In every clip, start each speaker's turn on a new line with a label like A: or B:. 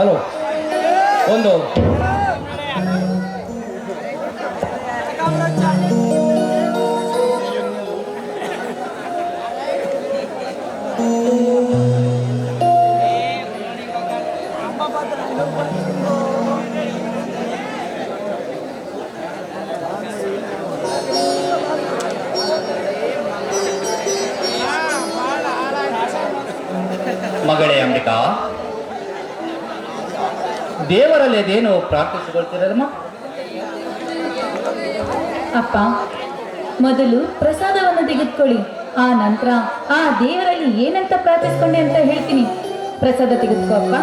A: Hello ಒಂದು ಮಗಳೇ ಅಂಬಿಕಾ ದೇವರಲ್ಲಿ ಅದೇನು ಪ್ರಾರ್ಥಿಸಿಕೊಳ್ತೀರಮ್ಮ
B: ಅಪ್ಪ ಮೊದಲು ಪ್ರಸಾದವನ್ನು ತೆಗೆದುಕೊಳ್ಳಿ. ಆ ನಂತರ ಆ ದೇವರಲ್ಲಿ ಏನಂತ ಪ್ರಾರ್ಥಿಸ್ಕೊಂಡೆ ಅಂತ ಹೇಳ್ತೀನಿ. ಪ್ರಸಾದ ತೆಗೆದುಕೋ ಅಪ್ಪ.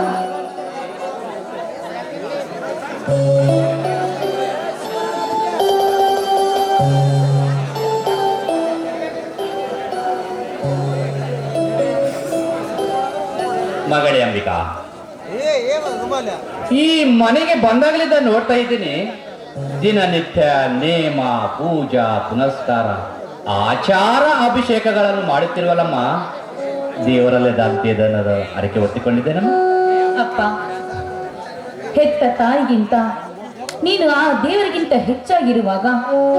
A: ಮಗಳೇ ಅಂಬಿಕಾ ಈ ಮನೆಗೆ ಬಂದಾಗಲಿದ್ದ ನೋಡ್ತಾ ಇದ್ದೀನಿ. ದಿನನಿತ್ಯ ನೇಮ ಪೂಜಾ ಪುನಸ್ಕಾರ ಆಚಾರ ಅಭಿಷೇಕಗಳನ್ನು ಮಾಡುತ್ತಿರುವಲ್ಲಮ್ಮ. ದೇವರಲ್ಲೇ ದಾಗ್ತಿದ್ದನ್ನದ ಅರಕೆ ಒತ್ತಿಕೊಂಡಿದ್ದೇನಮ್ಮ
B: ಅಪ್ಪ ಹೆತ್ತ ತಾಯಿಗಿಂತ ನೀನು ಆ ದೇವರಿಗಿಂತ ಹೆಚ್ಚಾಗಿರುವಾಗ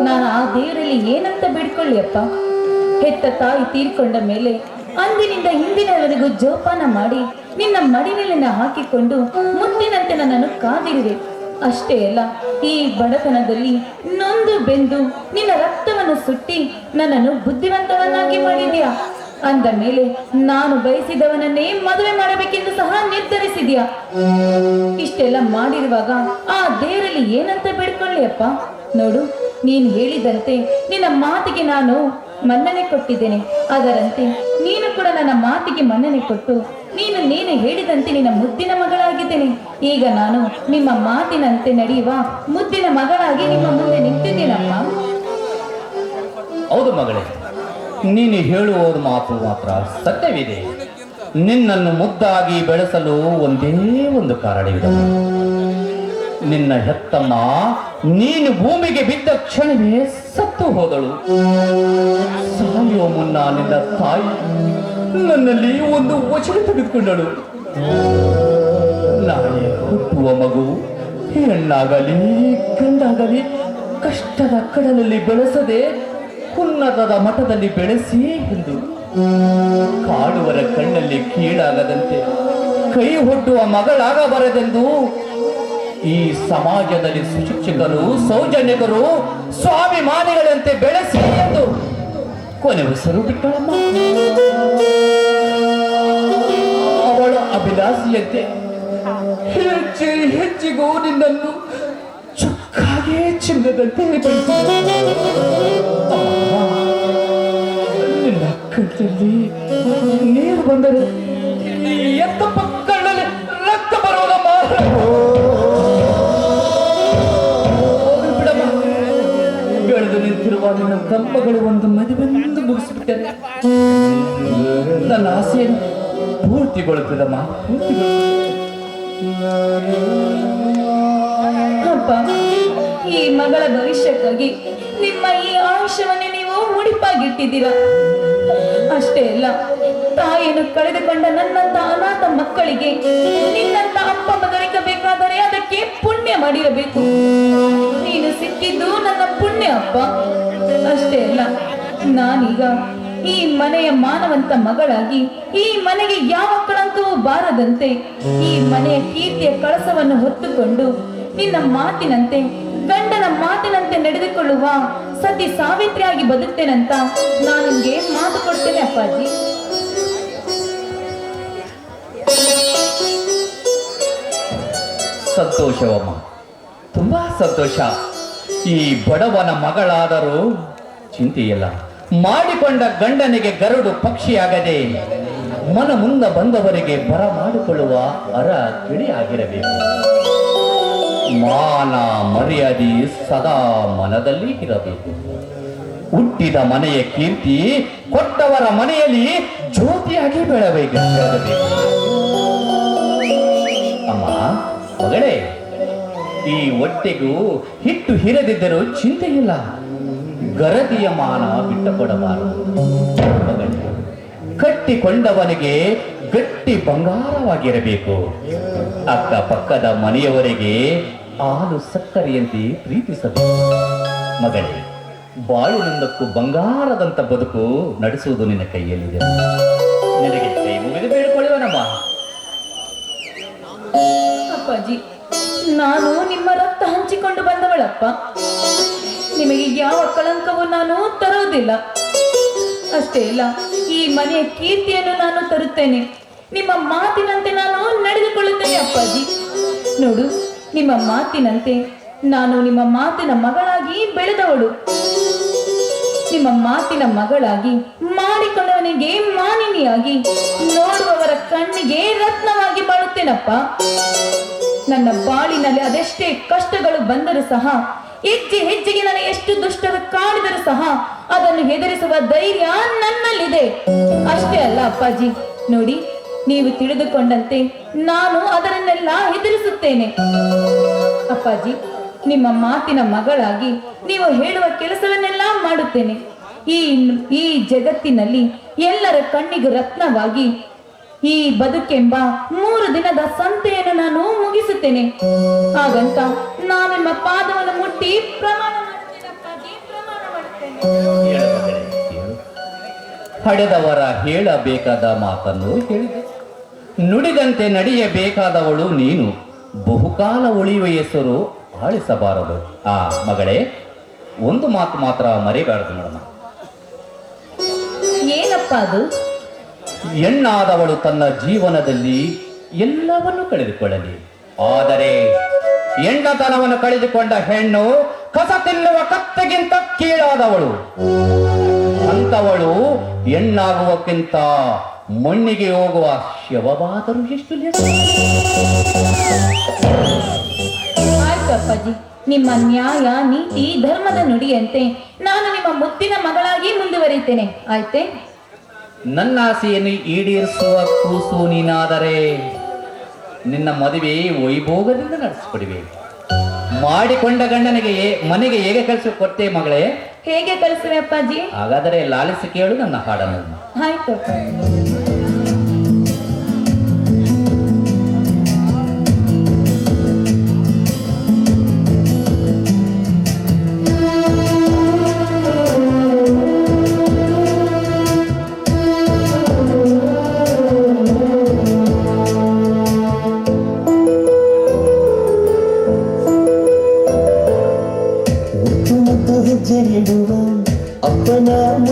B: ನಾನು ಆ ದೇವರಲ್ಲಿ ಏನಂತ ಬೇಡ್ಕೊಳ್ಳಿ ಅಪ್ಪ? ಹೆತ್ತ ತಾಯಿ ತೀರ್ಕೊಂಡ ಮೇಲೆ ಅಂದಿನಿಂದ ಹಿಂದಿನವರೆಗೂ ಜೋಪಾನ ಮಾಡಿ ನಿನ್ನ ಮಡಿಲಿನ ಹಾಕಿಕೊಂಡು ಮುಂದಿನಂತೆ ನನ್ನನ್ನು ಕಾದಿರುವೆ. ಅಷ್ಟೇ ಅಲ್ಲ, ಈ ಬಡತನದಲ್ಲಿ ನೊಂದು ಬೆಂದು ನಿನ್ನ ರಕ್ತವನ್ನು ಸುಟ್ಟಿ ನನ್ನನ್ನು ಬುದ್ಧಿವಂತವನ್ನಾಗಿ ಮಾಡಿದ್ಯಾ ಅಂದ ಮೇಲೆ ನಾನು ಬಯಸಿದವನನ್ನೇ ಮದುವೆ ಮಾಡಬೇಕೆಂದು ಸಹ ನಿರ್ಧರಿಸಿದ್ಯಾ ಇಷ್ಟೆಲ್ಲ ಮಾಡಿರುವಾಗ ಆ ದೇವರಲ್ಲಿ ಏನಂತ ಬೇಡ್ಕೊಳ್ಳಿ ಅಪ್ಪ ನೋಡು, ನೀನು ಹೇಳಿದಂತೆ ನಿನ್ನ ಮಾತಿಗೆ ನಾನು ಮನ್ನಣೆ ಕೊಟ್ಟಿದ್ದೇನೆ. ಅದರಂತೆ ನೀನು ಕೂಡ ನನ್ನ ಮಾತಿಗೆ ಮನ್ನಣೆ ಕೊಟ್ಟು, ನೀನು ನೀನು ಹೇಳಿದಂತೆ ನಿನ್ನ ಮುದ್ದಿನ ಮಗಳಾಗಿದ್ದೇನೆ. ಈಗ ನಾನು ನಿಮ್ಮ ಮಾತಿನಂತೆ ನಡೆಯುವ ಮುದ್ದಿನ ಮಗಳಾಗಿ ನಿಮ್ಮ ಮುಂದೆ ನಿಂತಿದ್ದೇನಮ್ಮ?
A: ಹೌದು ಮಗಳೇ, ನೀನು ಹೇಳುವ ಮಾತು ಮಾತ್ರ ಸತ್ಯವಿದೆ. ನಿನ್ನನ್ನು ಮುದ್ದಾಗಿ ಬೆಳೆಸಲು ಒಂದೇ ಒಂದು ಕಾರಣವಿದೆ. ನಿನ್ನ ಹೆತ್ತಮ್ಮ ನೀನು ಭೂಮಿಗೆ ಬಿದ್ದ ಕ್ಷಣವೇ ಸತ್ತು ಹೋದಳು. ಸಾಯುವ ಮುನ್ನ ನಿನ್ನ ತಾಯಿ ನನ್ನಲ್ಲಿ ಒಂದು ವಚನ ತೆಗೆದುಕೊಂಡಳು. ನಾಳೆ ಹುಟ್ಟುವ ಮಗು, ಹೆಣ್ಣಾಗಲಿ, ಗಂಡಾಗಲಿ, ಕಷ್ಟದ ಕಡಲಲ್ಲಿ ಬೆಳೆಸದೆ ಉನ್ನತದ ಮಠದಲ್ಲಿ ಬೆಳೆಸಿ ಎಂದು. ಕಾಡುವರ ಕಣ್ಣಲ್ಲಿ ಕೀಳಾಗದಂತೆ, ಕೈ ಹೊಟ್ಟುವ ಮಗಳಾಗಬಾರದೆಂದು ಈ ಸಮಾಜದಲ್ಲಿ ಸುಶಿಕ್ಷಕರು, ಸೌಜನ್ಯಕರು, ಸ್ವಾಭಿಮಾನಿಗಳಂತೆ ಬೆಳೆಸಿ ಎಂದು ಕೊನೆ ಬಿಟ್ಟಳಮ್ಮ ಅವಳ ಅಭಿಲಾಷಿಯಂತೆ ಹೆಚ್ಚಿ ಹೆಚ್ಚಿಗೂ ನಿನ್ನನ್ನು ಚುಕ್ಕಾಗೆ ಚಿನ್ನದಂತೆ ನಿನ್ನ ನೀರು ಬಂದರೆ ತಮ್ಮಗಳು ಒಂದು ಮದುವೆಂದು ಮುಗಿಸಿಬಿಟ್ಟರೆ. ನನ್ನ ಆಸೆಯನ್ನು ಪೂರ್ತಿಗೊಳ್ತದಮ್ಮ, ಪೂರ್ತಿಗೊಳ್ತದೆ.
B: ಅಪ್ಪ, ಈ ಮಗಳ ಭವಿಷ್ಯಕ್ಕಾಗಿ ನಿಮ್ಮ ಈ ಆಯುಷ್ಯವನ್ನೇ ನೀವು ಮುಡಿಪಾಗಿಟ್ಟಿದ್ದೀರಾ ಅಷ್ಟೇ ಅಲ್ಲ, ತಾಯಿಯನ್ನು ಕಳೆದುಕೊಂಡ ನನ್ನಂತ ಅನಾಥ ಮಕ್ಕಳಿಗೆ ನಿನ್ನಂತ ಅಪ್ಪ ದೊರಕಬೇಕಾದರೆ ಅದಕ್ಕೆ ಪುಣ್ಯ ಮಾಡಿರಬೇಕು. ನೀನು ಸಿಕ್ಕಿದ್ದು ನನ್ನ ಪುಣ್ಯ ಅಪ್ಪ. ಅಷ್ಟೇ ಅಲ್ಲ, ನಾನೀಗ ಈ ಮನೆಯ ಮಾನವಂತ ಮಗಳಾಗಿ ಈ ಮನೆಗೆ ಯಾವ ಕಳಂಕವೂ ಬಾರದಂತೆ ಈ ಮನೆಯ ಕೀರ್ತಿಯ ಕಳಸವನ್ನು ಹೊತ್ತುಕೊಂಡು ನಿನ್ನ ಮಾತಿನಂತೆ, ಗಂಡನ ಮಾತಿನಂತೆ ನಡೆದುಕೊಳ್ಳುವ ಸತಿ ಸಾವಿತ್ರಿಯಾಗಿ ಬದುಕ್ತೇನಂತ ನಾನು ನಿಮ್ಗೆ ಮಾತು ಕೊಡ್ತೇನೆ ಅಪ್ಪಾಜಿ.
A: ಸಂತೋಷವಮ್ಮ. ತುಂಬಾ ಸಂತೋಷ. ಈ ಬಡವನ ಮಗಳಾದರೂ ಚಿಂತೆಯಿಲ್ಲ. ಮಾಡಿಕೊಂಡ ಗಂಡನಿಗೆ ಗರುಡು ಪಕ್ಷಿಯಾಗದೆ ಮನ ಮುಂದ ಬಂದವರಿಗೆ ಬರ ಮಾಡಿಕೊಳ್ಳುವ ಅರ ಆಗಿರಬೇಕು. ಮಾನ ಮರ್ಯಾದೆ ಸದಾ ಮನದಲ್ಲಿ ಇರಬೇಕು. ಹುಟ್ಟಿದ ಮನೆಯ ಕೀರ್ತಿ ಕೊಟ್ಟವರ ಮನೆಯಲ್ಲಿ ಜ್ಯೋತಿಯಾಗಿ ಬೆಳಬೇಕು ಅಮ್ಮ, ಮಗಳೇ ಈ ಹೊಟ್ಟೆಗೂ ಹಿಟ್ಟು ಹಿರದಿದ್ದರೂ ಚಿಂತೆ ಇಲ್ಲ ಗರದಿಯ ಮಾನ ಬಿಟ್ಟು ಕೊಡಬಾರದು ಕಟ್ಟಿಕೊಂಡವನಿಗೆ ಗಟ್ಟಿ ಬಂಗಾರವಾಗಿರಬೇಕು. ಅಕ್ಕಪಕ್ಕದ ಮನೆಯವರೆಗೆ ಹಾಲು ಸಕ್ಕರೆಯಂತೆ ಪ್ರೀತಿಸಬೇಕು. ಮಗಳೇ ಬಾಳಿನಿಂದಕ್ಕೂ ಬಂಗಾರದಂತ ಬದುಕು ನಡೆಸುವುದು ನಿನ್ನ ಕೈಯಲ್ಲಿದೆ. ನಿನಗೆ ಕೈ ಮುಗಿದು
B: ಅಪ್ಪಾಜಿ ನಾನು ನಿಮ್ಮ ರಕ್ತ ಹಂಚಿಕೊಂಡು ಬಂದವಳಪ್ಪ. ನಿಮಗೆ ಯಾವ ಕಳಂಕವು ನಾನು ತರೋದಿಲ್ಲ. ಅಷ್ಟೇ ಇಲ್ಲ, ಈ ಮನೆಯ ಕೀರ್ತಿಯನ್ನು ನಾನು ತರುತ್ತೇನೆ. ನಿಮ್ಮ ಮಾತಿನಂತೆ ನಾನು ನಡೆದುಕೊಳ್ಳುತ್ತೇನೆ ಅಪ್ಪಾಜಿ. ನೋಡು, ನಿಮ್ಮ ಮಾತಿನಂತೆ ನಾನು ನಿಮ್ಮ ಮಾತಿನ ಮಗಳಾಗಿ ಬೆಳೆದವಳು. ನಿಮ್ಮ ಮಾತಿನ ಮಗಳಾಗಿ ಮಾಡಿಕೊಂಡವನಿಗೆ ಮಾನಿನಿಯಾಗಿ ನೋಡುವವರ ಕಣ್ಣಿಗೆ ರತ್ನವಾಗಿ ಬಾಳುತ್ತೇನಪ್ಪ. ನನ್ನ ಬಾಳಿನಲ್ಲಿ ಅದೆಷ್ಟೇ ಕಷ್ಟಗಳು ಬಂದರೂ ಸಹ, ಹೆಜ್ಜೆ ಹೆಜ್ಜೆಗೆ ನಾನು ಎಷ್ಟು ದುಷ್ಟರು ಕಾಣಿದರೂ ಸಹ ಅದನ್ನು ಹೆದರಿಸುವ ಧೈರ್ಯ ನನ್ನಲ್ಲಿದೆ. ಅಷ್ಟೇ ಅಲ್ಲ ಅಪ್ಪಾಜಿ, ನೋಡಿ, ನೀವು ತಿಳಿದುಕೊಂಡಂತೆ ನಾನು ಅದರನ್ನೆಲ್ಲ ಹೆದರಿಸುತ್ತೇನೆ. ಅಪ್ಪಾಜಿ, ನಿಮ್ಮ ಮಾತಿನ ಮಗಳಾಗಿ ನೀವು ಹೇಳುವ ಕೆಲಸವನ್ನೆಲ್ಲ ಮಾಡುತ್ತೇನೆ. ಈ ಈ ಜಗತ್ತಿನಲ್ಲಿ ಎಲ್ಲರ ಕಣ್ಣಿಗೂ ರತ್ನವಾಗಿ ಈ ಬದುಕೆಂಬ ಮೂರು ದಿನದ ಸಂತೆಯನ್ನು ನಾನು ಮುಗಿಸುತ್ತೇನೆ. ಹಾಗಂತ ನಾನು ನಿಮ್ಮ ಪಾದವನ್ನು ಮುಟ್ಟಿ ಪ್ರಮಾಣ
A: ಪಡೆದವರ ಹೇಳಬೇಕಾದ ಮಾತನ್ನು ಹೇಳಿದೆ ನುಡಿದಂತೆ ನಡೆಯಬೇಕಾದವಳು ನೀನು. ಬಹುಕಾಲ ಉಳಿಯುವ ಹೆಸರು ಆಳಿಸಬಾರದು. ಆ ಮಗಳೇ ಒಂದು ಮಾತು ಮಾತ್ರ ಮರಿಬಾರದು ನೋಡಮ್ಮ.
B: ಏನಪ್ಪ ಅದು?
A: ಹೆಣ್ಣಾದವಳು ತನ್ನ ಜೀವನದಲ್ಲಿ ಎಲ್ಲವನ್ನು ಕಳೆದುಕೊಳ್ಳಲಿ. ಆದರೆ ಹೆಣ್ಣತನವನ್ನು ಕಳೆದುಕೊಂಡ ಹೆಣ್ಣು ಕಸ ತಿನ್ನುವ ಕತ್ತೆಗಿಂತ ಕೀಳಾದವಳು. ಅಂತವಳು ಹೆಣ್ಣಾಗುವಕ್ಕಿಂತ ಮಣ್ಣಿಗೆ ಹೋಗುವ ಶವವಾದರೂ ಎಷ್ಟು
B: ಅಪ್ಪಾಜಿ, ನಿಮ್ಮ ನ್ಯಾಯ, ನೀತಿ, ಧರ್ಮದ ನುಡಿಯಂತೆ ನಾನು ನಿಮ್ಮ ಮುತ್ತಿನ ಮಗಳಾಗಿ ಮುಂದುವರಿತೇನೆ ಆಯ್ತೆ?
A: ನನ್ನ ಆಸೆಯನ್ನು ಈಡೇರಿಸುವ ಕೂಸು ನೀನಾದರೆ ನಿನ್ನ ಮದುವೆ ವೈಭೋಗದಿಂದ ನಡೆಸಿಕೊಡುವೆ. ಮಾಡಿಕೊಂಡ ಗಂಡನಿಗೆ ಮನೆಗೆ ಹೇಗೆ ಕಳಿಸಿ ಕೊಟ್ಟೆ ಮಗಳೇ?
B: ಹೇಗೆ ಕಳಿಸುವೆ ಅಪ್ಪಾಜಿ?
A: ಹಾಗಾದರೆ ಲಾಲಿಸಿ ಕೇಳು ನನ್ನ ಹಾಡನ್ನು.
B: ಆಯ್ತು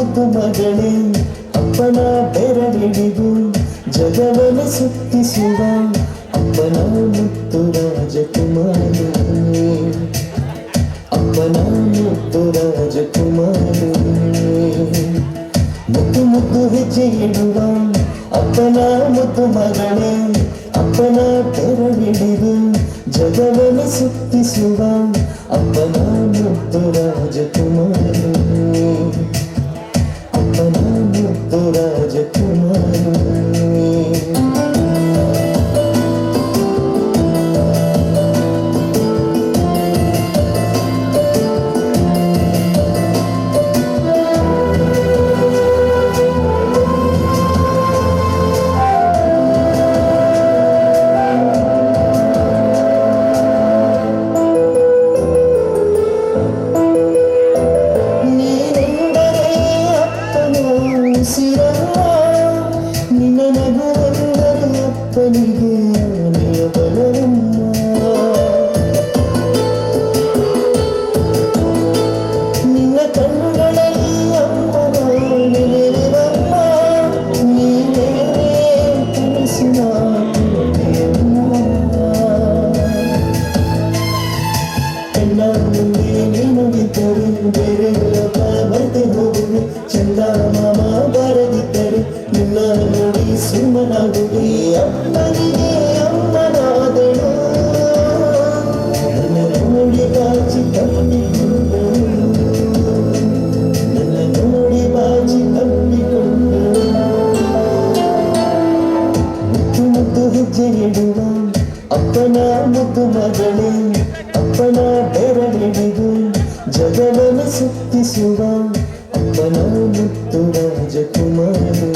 C: ಮುದ್ದು ಮಗಳೇ ಅಪ್ಪನ ಬೆರಳಿಡಿದು ಜಗವನ್ನು ಸುತ್ತಿಸುವ ಅಪ್ಪನ ಮುತ್ತು ರಾಜಕುಮಾರ ಅಪ್ಪನ ಮುತ್ತು ರಾಜಕುಮಾರ ಮುತ್ತು ಮುತ್ತು ಹೆಜ್ಜೆ ಇಡುವ ಅಪ್ಪನ ಮುದ್ದು ಮಗಳೇ ಅಪ್ಪನ ಬೆರಳಿಡಿದು ಜಗವನ್ನು ಸುತ್ತಿಸುವ ಅಪ್ಪನ ಮುತ್ತು ರಾಜಕುಮಾರ ಮಗಳೇ ಅಪ್ಪನ ಬೆರಳಿಡಿದು ಜಗವನ್ನು ಸುತ್ತಿಸುವ ಅಪ್ಪನ ಮುತ್ತು ರಾಜಕುಮಾರ